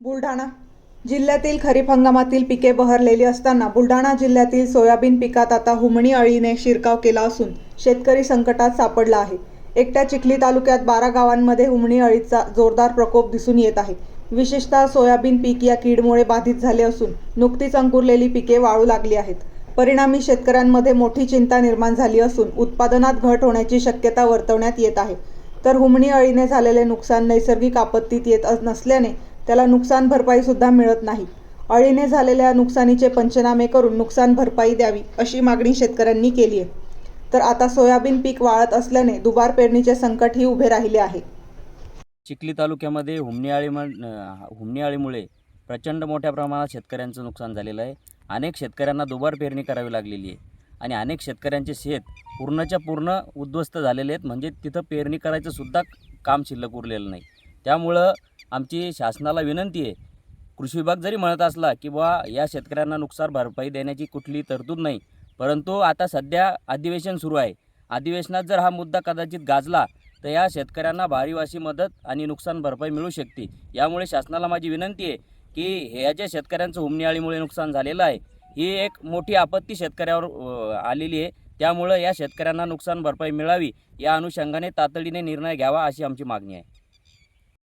बुलढाणा जिल्ह्यातील खरीप हंगामातील पिके बहरलेली असताना बुलढाणा जिल्ह्यातील सोयाबीन पिकात आता हुमणी अळीने शिरकाव केला असून शेतकरी संकटात सापडला आहे. एकट्या चिखली तालुक्यात बारा गावांमध्ये हुमणी अळीचा जोरदार प्रकोप दिसून येत आहे. विशेषतः सोयाबीन पीक या कीडमुळे बाधित झाले असून नुकतीच अंकुरलेली पिके वाळू लागली आहेत. परिणामी शेतकऱ्यांमध्ये मोठी चिंता निर्माण झाली असून उत्पादनात घट होण्याची शक्यता वर्तवण्यात येत आहे. तर हुमणी अळीने झालेले नुकसान नैसर्गिक आपत्तीत येत नसल्याने त्याला नुकसान भरपाईसुद्धा मिळत नाही. अळीने झालेल्या नुकसानीचे पंचनामे करून नुकसान भरपाई द्यावी अशी मागणी शेतकऱ्यांनी केली आहे. तर आता सोयाबीन पीक वाळत असल्याने दुबार पेरणीचे संकटही उभे राहिले आहे. चिखली तालुक्यामध्ये हुमणीआळी हुमणी आळीमुळे प्रचंड मोठ्या प्रमाणात शेतकऱ्यांचं नुकसान झालेलं आहे. अनेक शेतकऱ्यांना दुबार पेरणी करावी लागलेली आहे. आणि अनेक शेतकऱ्यांचे शेत पूर्णच्या पूर्ण उद्ध्वस्त झालेले आहेत. म्हणजे तिथं पेरणी करायचं सुद्धा काम शिल्लक उरलेलं नाही. त्यामुळं आमची शासनाला विनंती आहे कृषी विभाग जरी म्हणत असला की बा या शेतकऱ्यांना नुकसान भरपाई देण्याची कुठली तरतूद नाही. परंतु आता सध्या अधिवेशन सुरू आहे. अधिवेशनात जर हा मुद्दा कदाचित गाजला तर या शेतकऱ्यांना भारीवाशी मदत आणि नुकसान भरपाई मिळू शकते. यामुळे शासनाला माझी विनंती आहे की ह्या ज्या शेतकऱ्यांचं हुमणीआळीमुळे नुकसान झालेलं आहे ही एक मोठी आपत्ती शेतकऱ्यावर आलेली आहे. त्यामुळं या शेतकऱ्यांना नुकसान भरपाई मिळावी या अनुषंगाने तातडीने निर्णय घ्यावा अशी आमची मागणी आहे.